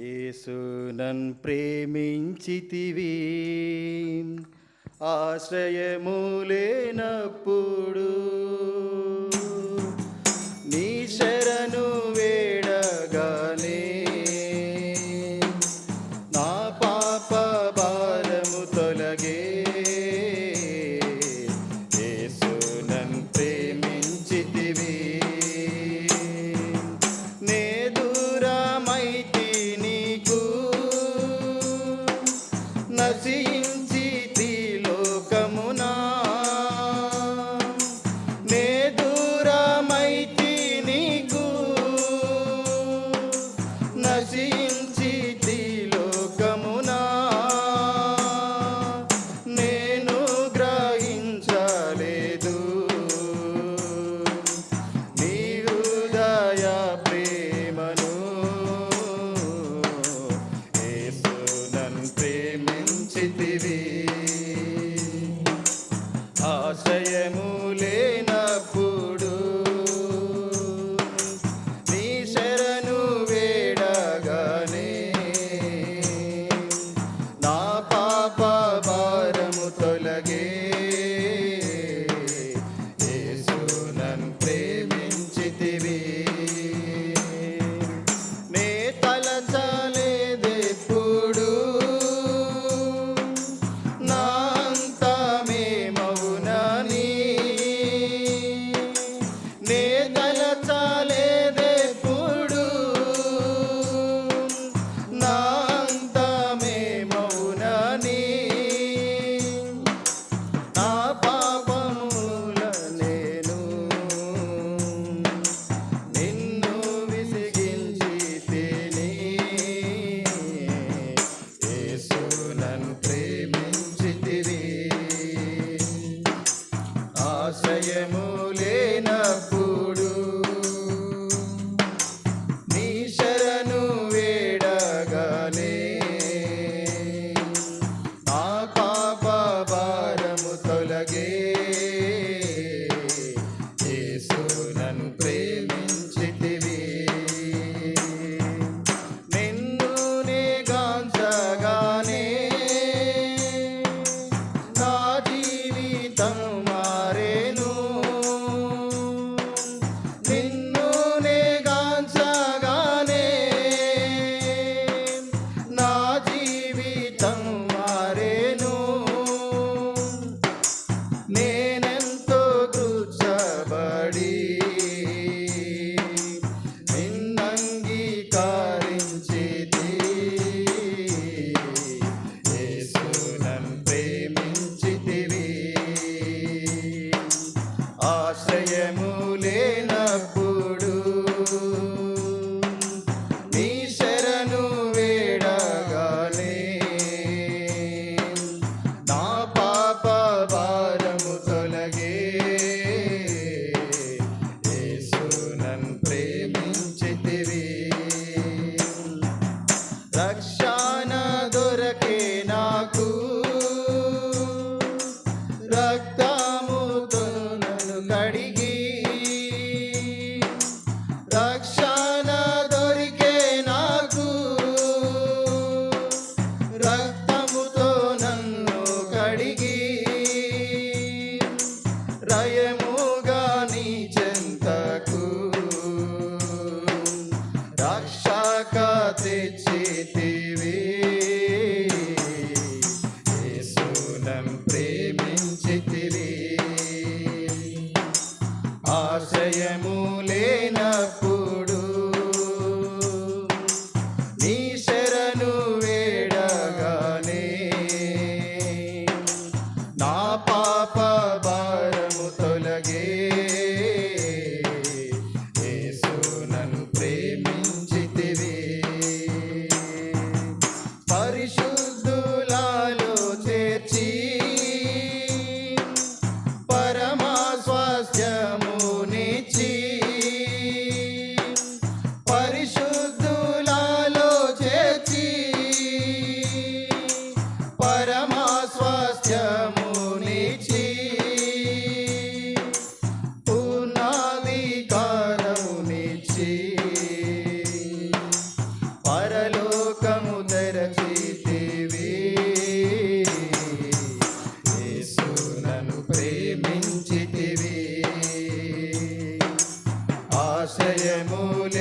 యేసునన్ ప్రేమించితివి. ఆశ్రయములేనప్పుడు రక్తముతో నన్ను కడిగి రక్షణ దొరికే నాకు రక్తముతో నన్ను కడిగి రయముగా నీ చెంతకు రక్షక తెచ్చితివి. ఆశయములే ఆశయములే